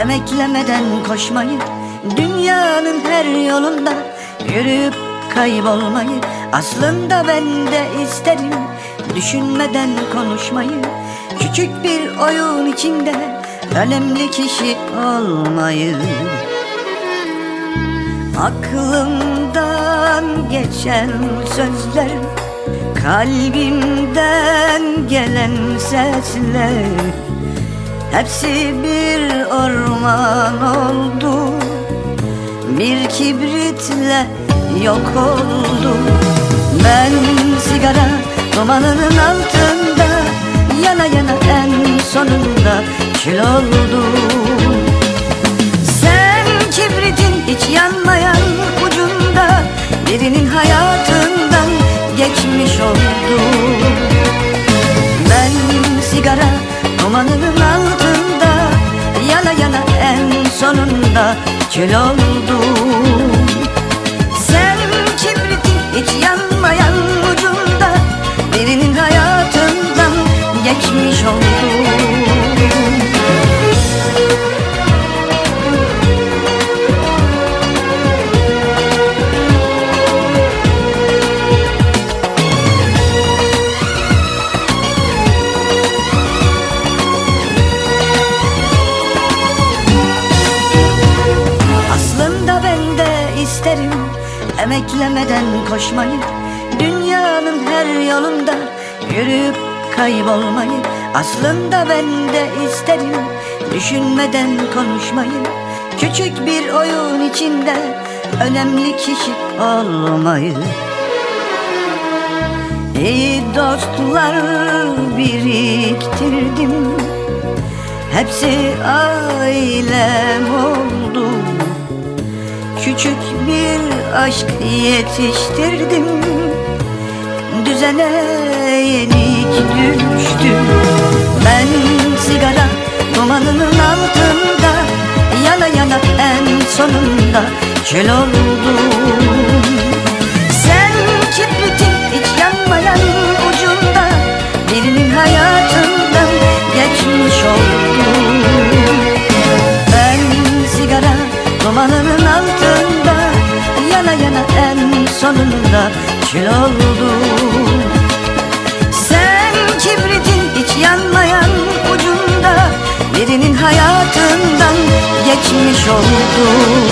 Emeklemeden koşmayı Dünyanın her yolunda Yürüyüp kaybolmayı Aslında ben de isterim. Düşünmeden konuşmayı Küçük bir oyun içinde Önemli kişi olmayı. Aklımdan geçen sözler Kalbimden gelen sesler Hepsi bir orman oldu. Bir kibritle yok oldu. Ben sigara dumanının altında Yana yana en sonunda kül oldum. Sen kibritin hiç yanmayan sonunda kül isterim Emeklemeden koşmayı Dünyanın her yolunda Yürüyüp kaybolmayı. Aslında ben de isterim Düşünmeden konuşmayı. Küçük bir oyun içinde Önemli kişi olmayı. İyi dostlar biriktirdim. Hepsi ailem oldu Küçük bir aşk yetiştirdim. Düzene yenik düştüm. Ben sigara dumanının altında Yana yana en sonunda kül oldum. Sen kibritin hiç yanmayan ucunda Birinin hayatından geçmiş oldun. Ben sigara dumanının yanında kül oldum. Sen kibritin hiç yanmayan ucunda Birinin hayatından geçmiş oldun.